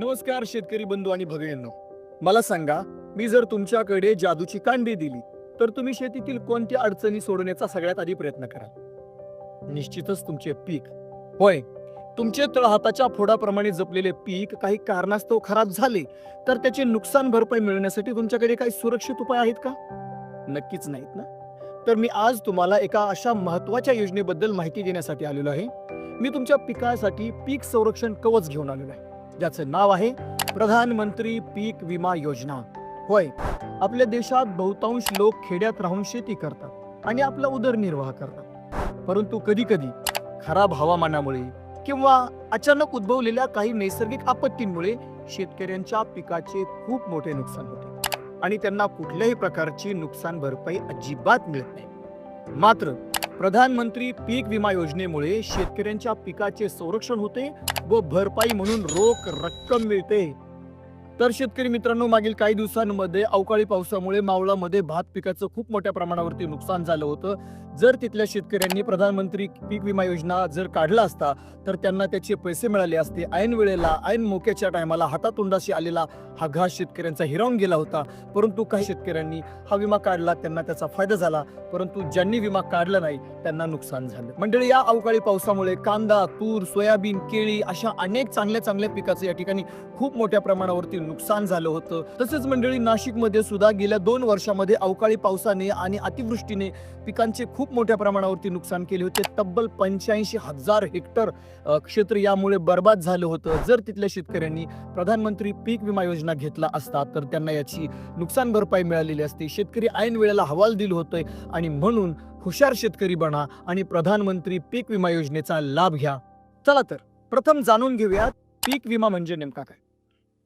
नमस्कार शेतकरी बंधू आणि भगिनींनो. मला सांगा मी जर तुमच्याकडे जादूची कांडी दिली तर तुम्ही शेतीतील कोणत्या अडचणी सोडवण्याचा सगळ्यात आधी प्रयत्न कराल? निश्चितच तुमचे पीक. होय तुमचे तळहाताच्या फोडाप्रमाणे जपलेले पीक काही कारणास्तव खराब झाले तर त्याचे नुकसान भरपाई मिळवण्यासाठी तुमच्याकडे काही सुरक्षित उपाय आहेत का? नक्कीच नाहीत ना? तर मी आज तुम्हाला एका अशा महत्त्वाच्या योजनेबद्दल माहिती देण्यासाठी आलेलो आहे. मी तुमच्या पिकासाठी पीक संरक्षण कवच घेऊन आलेलो आहे. ज्याचं नाव आहे प्रधानमंत्री पीक विमा योजना. होय आपल्या देशात बहुतांश लोक खेड्यात राहून शेती करतात आणि आपला उदरनिर्वाह करतात. परंतु कधी कधी खराब हवामानामुळे किंवा अचानक उद्भवलेल्या काही नैसर्गिक आपत्तींमुळे शेतकऱ्यांच्या पिकाचे खूप मोठे नुकसान होते आणि त्यांना कुठल्याही प्रकारची नुकसान भरपाई अजिबात मिळत नाही. मात्र प्रधानमंत्री पीक विमा योजनेमुळे शेतकऱ्यांच्या पिकाचे संरक्षण होते व भरपाई म्हणून रोख रक्कम मिळते. तर शेतकरी मित्रांनो मागील काही दिवसांमध्ये अवकाळी पावसामुळे मावळामध्ये भात पिकाचं खूप मोठ्या प्रमाणावरती नुकसान झालं होतं. जर तिथल्या शेतकऱ्यांनी प्रधानमंत्री पीक विमा योजना जर काढला असता तर त्यांना त्याचे पैसे मिळाले असते. ऐन वेळेला ऐन मोक्याच्या टायमाला हातातोंडाशी आलेला हा घास शेतकऱ्यांचा हिरावून गेला होता. परंतु काही शेतकऱ्यांनी हा विमा काढला त्यांना त्याचा फायदा झाला. परंतु ज्यांनी विमा काढला नाही त्यांना नुकसान झालं. मंडळी या अवकाळी पावसामुळे कांदा तूर सोयाबीन केळी अशा अनेक चांगल्या चांगल्या पिकाचं या ठिकाणी खूप मोठ्या प्रमाणावरती नुकसान झालं होतं. तसेच मंडळी नाशिकमध्ये सुद्धा गेल्या दोन वर्षामध्ये अवकाळी पावसाने आणि अतिवृष्टीने पिकांचे खूप मोठ्या प्रमाणावरती नुकसान केले होते. तब्बल पंच्याऐंशी हजार हेक्टर क्षेत्र यामुळे बर्बाद झालं होतं. जर तिथल्या शेतकऱ्यांनी प्रधानमंत्री पीक विमा योजना घेतला असता तर त्यांना याची नुकसान भरपाई मिळालेली असते. शेतकरी ऐन वेळेला हवाल दिलं होतंय आणि म्हणून हुशार शेतकरी बना आणि प्रधानमंत्री पीक विमा योजनेचा लाभ घ्या. चला तर प्रथम जाणून घेऊयात पीक विमा म्हणजे नेमका काय?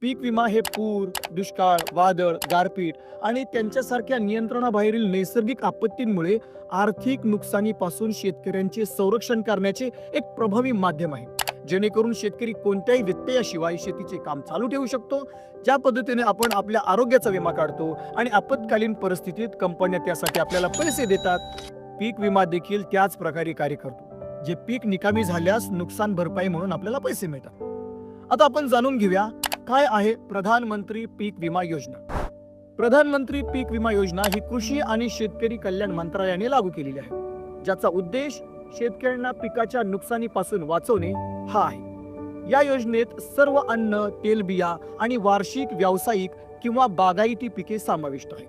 पीक विमा हे पूर दुष्काळ वादळ गारपीट आणि त्यांच्यासारख्या नियंत्रणाबाहेरील नैसर्गिक आपत्तींमुळे आर्थिक नुकसानीपासून शेतकऱ्यांचे संरक्षण करण्याचे एक प्रभावी माध्यम आहे. जेणेकरून शेतकरी कोणत्याही व्यत्ययाशिवाय शेतीचे काम चालू ठेवू शकतो. ज्या पद्धतीने आपण आपल्या आरोग्याचा विमा काढतो आणि आपत्कालीन परिस्थितीत कंपन्या त्यासाठी आपल्याला पैसे देतात पीक विमा देखील त्याच प्रकारे कार्य करतो. जे पीक निकामी झाल्यास नुकसान भरपाई म्हणून आपल्याला पैसे मिळतात. आता आपण जाणून घेऊया काय आहे प्रधानमंत्री पीक विमा योजना? प्रधानमंत्री पीक विमा योजना ही कृषी आणि शेतकरी कल्याण मंत्रालयाने लागू केलेली आहे. ज्याचा उद्देश शेतकऱ्यांना पिकाच्या नुकसानीपासून वाचवणे हा आहे. या योजनेत सर्व अन्न तेलबिया आणि वार्षिक व्यावसायिक किंवा बागायती पिके समाविष्ट आहेत.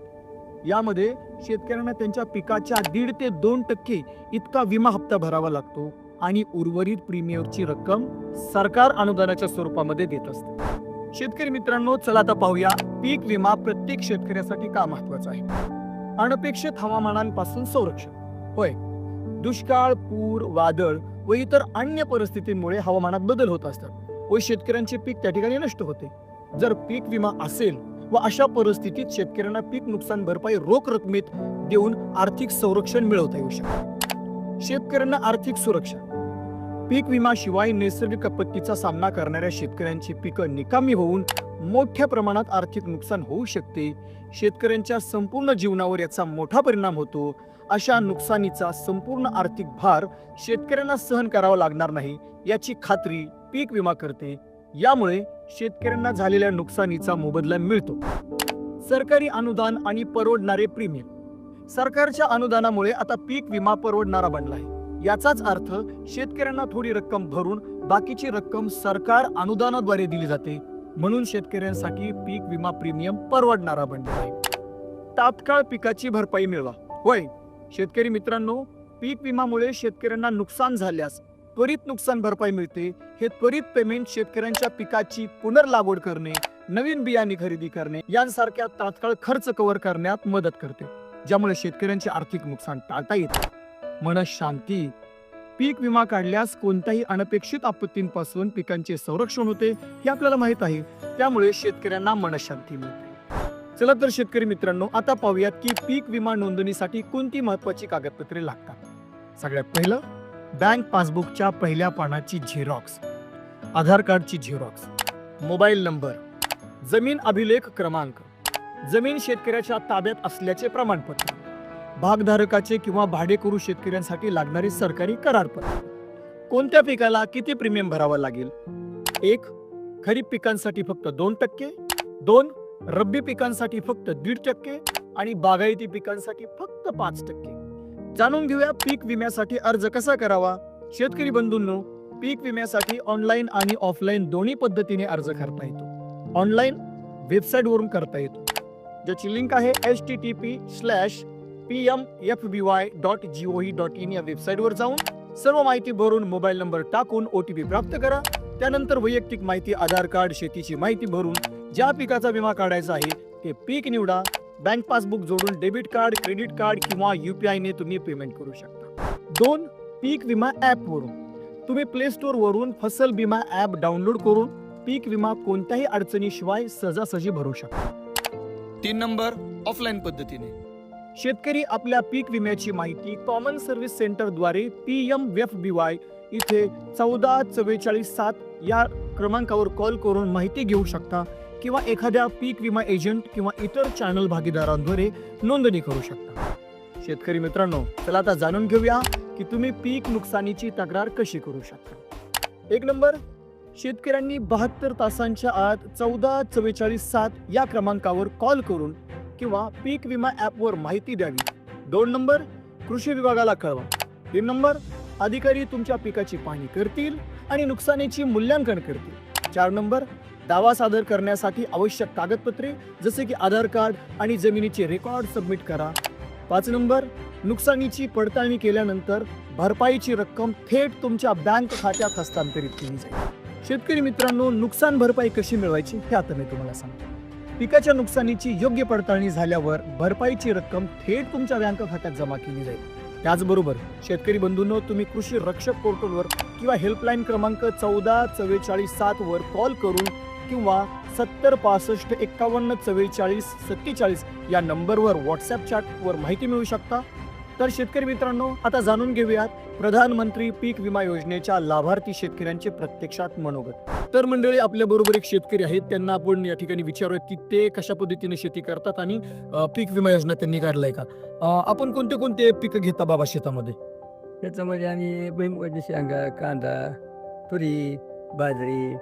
यामध्ये शेतकऱ्यांना त्यांच्या पिकाच्या दीड ते दोन टक्के इतका विमा हप्ता भरावा लागतो आणि उर्वरित प्रीमियमची रक्कम सरकार अनुदानाच्या स्वरूपामध्ये देत असते. शेतकरी मित्रांनो चला आता पाहूया. पीक विमा प्रत्येक शेतकऱ्यासाठी का महत्त्वाचा आहे? अनपेक्षित हवामानांपासून संरक्षण. होय. दुष्काळ पूर वादळ व इतर अन्य परिस्थितींमुळे हवामानात बदल होत असतात व शेतकऱ्यांचे पीक त्या ठिकाणी नष्ट होते. जर पीक विमा असेल व अशा परिस्थितीत शेतकऱ्यांना पीक नुकसान भरपाई रोख रकमेत देऊन आर्थिक संरक्षण मिळवता येऊ शकते. शेतकऱ्यांना आर्थिक सुरक्षा. पीक विमाशिवाय नैसर्गिक आपत्तीचा सामना करणाऱ्या शेतकऱ्यांची पिकं निकामी होऊन मोठ्या प्रमाणात आर्थिक नुकसान होऊ शकते. शेतकऱ्यांच्या संपूर्ण जीवनावर याचा मोठा परिणाम होतो. अशा नुकसानीचा संपूर्ण आर्थिक भार शेतकऱ्यांना सहन करावा लागणार नाही याची खात्री पीक विमा करते. यामुळे शेतकऱ्यांना झालेल्या नुकसानीचा मोबदला मिळतो. सरकारी अनुदान आणि परवडणारे प्रीमियम. सरकारच्या अनुदानामुळे आता पीक विमा परवडणारा बनला आहे याचाच अर्थ शेतकऱ्यांना थोडी रक्कम भरून बाकीची रक्कम सरकार अनुदानाद्वारे दिली जाते. म्हणून शेतकऱ्यांसाठी पीक विमा प्रीमियम परवडणारा बनला आहे. तात्काळ पिकाची भरपाई मिळवा. होय शेतकरी मित्रांनो पीक विमामुळे शेतकऱ्यांना नुकसान झाल्यास त्वरित नुकसान भरपाई मिळते. हे त्वरित पेमेंट शेतकऱ्यांच्या पिकाची पुनर्लागवड करणे नवीन बियाणे खरेदी करणे यांसारख्या तात्काळ खर्च कव्हर करण्यात मदत करते. ज्यामुळे शेतकऱ्यांचे आर्थिक नुकसान टाळता येते. मन शांती. पीक विमा काढल्यास कोणत्याही अनपेक्षित आपत्तींपासून पिकांचे संरक्षण होते हे आपल्याला माहीत आहे. त्यामुळे शेतकऱ्यांना मनशांती मिळते. चला तर शेतकरी मित्रांनो आता पाहूयात की पीक विमा नोंदणीसाठी कोणती महत्वाची कागदपत्रे लागतात. सगळ्यात पहिलं बँक पासबुकच्या पहिल्या पानाची झेरॉक्स. आधार कार्डची झेरॉक्स. Mobile number. जमीन अभिलेख क्रमांक. जमीन शेतकऱ्याच्या ताब्यात असल्याचे प्रमाणपत्र. भागधारकाचे किंवा भाडेकरू शेतकऱ्यांसाठी लागणारे सरकारी करारपत्र कोणत्या पिकाला किती प्रीमियम भरावा लागेल? एक खरीप पिकांसाठी फक्त दोन टक्के. दोन रब्बी पिकांसाठी फक्त दीड टक्के आणि बागायती पिकांसाठी फक्त पाच टक्के. जाणून घेऊया पीक विम्यासाठी अर्ज कसा करावा? शेतकरी बंधूंनो पीक विम्यासाठी ऑनलाईन आणि ऑफलाईन दोन्ही पद्धतीने अर्ज करता येतो. ऑनलाईन वेबसाईटवरून करता येतो. ज्याची लिंक आहे H T T P slash P M F B Y dot G O dot in या वेबसाईटवर जाऊन सर्व माहिती भरून मोबाईल नंबर टाकून ओ टी पी प्राप्त करा. त्यानंतर वैयक्तिक माहिती आधार कार्ड शेतीची माहिती भरून ज्या पिकाचा विमा काढायचा आहे ते पीक निवडा. बँक पासबुक जोडून डेबिट कार्ड क्रेडिट कार्ड किंवा युपीआय ने तुम्ही पेमेंट करू शकता. दोन पीक विमा ऍप वरून. तुम्ही प्ले स्टोर वरून फसल विमा ऍप डाउनलोड करून पीक विमा कोणत्याही अडचणीशिवाय सहजासहजी भरू शकता. तीन नंबर ऑफलाईन पद्धतीने. शेतकरी आपल्या पीक विम्याची माहिती common service सेंटरद्वारे P M F B Y इथे चौदा चव्वेचाळीस सात या क्रमांकावर कॉल करून माहिती घेऊ शकता किंवा एखाद्या पीक विमा एजंट किंवा इतर चॅनल भागीदारांद्वारे नोंदणी करू शकता. शेतकरी मित्रांनो चला आता जाणून घेऊया की तुम्ही पीक नुकसानीची तक्रार कशी करू शकता. एक नंबर शेतकऱ्यांनी बहात्तर तासांच्या आत चौदा चव्वेचाळीस सात या क्रमांकावर कॉल करून किंवा पीक विमा ॲपवर माहिती द्यावी. दोन नंबर कृषी विभागाला कळवा. तीन नंबर अधिकारी तुमच्या पिकाची पाहणी करतील आणि नुकसानीची मूल्यांकन करतील. चार नंबर दावा सादर करण्यासाठी आवश्यक कागदपत्रे जसे की आधार कार्ड आणि जमिनीचे रेकॉर्ड सबमिट करा. पाच नंबर नुकसानीची पडताळणी केल्यानंतर भरपाईची रक्कम थेट तुमच्या बँक खात्यात हस्तांतरित केली जाईल. शेतकरी मित्रांनो नुकसान भरपाई कशी मिळवायची हे आता मी तुम्हाला सांगतो. पिकाच्या नुकसानीची योग्य पडताळणी झाल्यावर भरपाईची रक्कम थेट तुमच्या बँक खात्यात जमा केली जाईल. त्याचबरोबर शेतकरी बंधूंनो तुम्ही कृषी रक्षक पोर्टलवर किंवा हेल्पलाईन क्रमांक चौदा चव्वेचाळीस सात वर कॉल करून किंवा सत्तर पासष्ट एक्कावन्न चव्वेचाळीस सत्तेचाळीस या नंबरवर व्हॉट्सॲप चॅटवर माहिती मिळू शकता. तर शेतकरी मित्रांनो आता जाणून घेऊयात प्रधानमंत्री पीक विमा योजनेच्या लाभार्थी शेतकऱ्यांचे प्रत्यक्षात मनोगत. तर मंडळी आपल्या बरोबर एक शेतकरी आहेत. त्यांना आपण या ठिकाणी विचारूयात की ते कशा पद्धतीने शेती करतात आणि पीक विमा योजना त्यांनी काढलाय का? आपण कोणते कोणते पिकं घेता बाबा शेतामध्ये? त्याच्यामध्ये आम्ही भुईमुगाची शेंगा कांदा तुरी बाजरी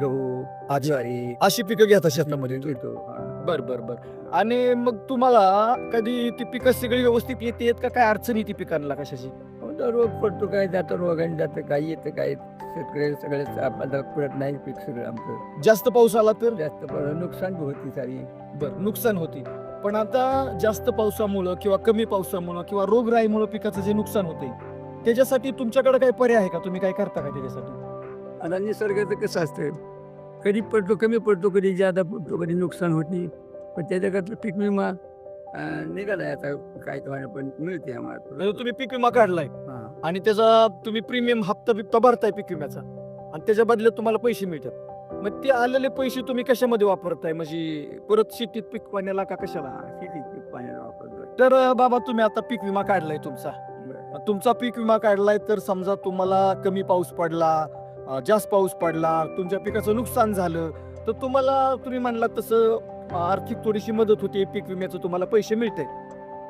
गहू ज्वारी. अशी पिकं घेता शेतामध्ये. बर बर बर. आणि मग तुम्हाला कधी ती पिकं सगळी व्यवस्थित येते का? काय अडचणी ती पिकांना कशाची? कोणता रोग पडतो काय जातं रोगाने जातं काय येतं काय शेतकरी सगळे आपल्याला पडत नाही पीक सगळं आमचं. जास्त पाऊस आला तर? जास्त पडलं नुकसान बी होती सारी. बर नुकसान होते. पण आता जास्त पावसामुळं किंवा कमी पावसामुळं किंवा रोगराईमुळं पिकाचं जे नुकसान होते त्याच्यासाठी तुमच्याकडे काही पर्याय आहे का? तुम्ही काय करता का त्याच्यासाठी? आता निसर्गाचं कसं असतं? कधी पडतो कमी पडतो कधी जादा पडतो कधी नुकसान होत नाही. पण त्याच्याकडलं पीक विमा निघालाय आता काय तुम्हाला पण मिळते आम्हाला. म्हणजे तुम्ही पीक विमा काढलाय. हा. आणि त्याचा तुम्ही प्रीमियम हप्ता बिप्ता भरताय पीक विम्याचा. आणि त्याच्या बदल्यात तुम्हाला पैसे मिळतात. मग ते आलेले पैसे तुम्ही कशामध्ये वापरताय? म्हणजे परत शेतीत पीक पाण्याला का कशाला? हा, शेतीत पीक पाण्याला वापरतो तर अं, बाबा तुम्ही आता पीक विमा काढलाय तुमचा. तुमचा पीक विमा काढलाय तर समजा तुम्हाला कमी पाऊस पडला जास्त पाऊस पडला तुमच्या पिकाचं नुकसान झालं तर तुम्हाला तुम्ही म्हणला तसं आर्थिक थोडीशी मदत होते पीक विम्याचं तुम्हाला पैसे मिळते.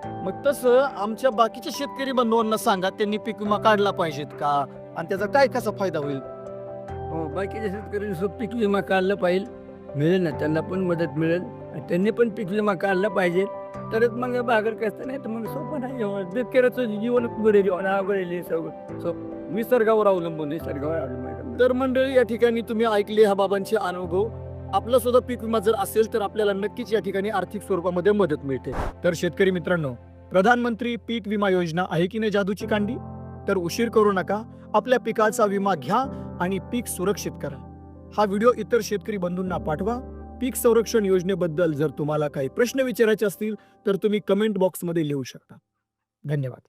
मग तसं आमच्या बाकीच्या शेतकरी बंधूंना सांगा त्यांनी पीक विमा काढला पाहिजेत का? आणि त्याचा काय कसा फायदा होईल? हो बाकीच्या शेतकऱ्यांनी सुद्धा पीक विमा काढला पाहिजे. मिळेल ना त्यांना पण मदत मिळेल. आणि त्यांनी पण पीक विमा काढला पाहिजे. तरच मग बागर कसं नाही तर मग सोपं नाही हो. शेतकऱ्याचं जीवन बरे जीवन अवघड सगळं. सो निसर्गावर अवलंबून आहे. निसर्गावर अवलंबून. तर मंडळी या ठिकाणी तुम्ही ऐकले ह्या बाबांचे अनुभव. आपला सुद्धा पीक विमा जर असेल तर आपल्याला नक्कीच या ठिकाणी आर्थिक स्वरूपामध्ये मदत मिळते. तर शेतकरी मित्रांनो प्रधानमंत्री पीक विमा योजना आहे की नाही जादूची कांडी? तर उशीर करू नका आपल्या पिकाचा विमा घ्या आणि पीक सुरक्षित करा. हा व्हिडिओ इतर शेतकरी बंधूंना पाठवा. पीक संरक्षण योजनेबद्दल जर तुम्हाला काही प्रश्न विचारायचे असतील तर तुम्ही कमेंट बॉक्समध्ये लिहू शकता. धन्यवाद.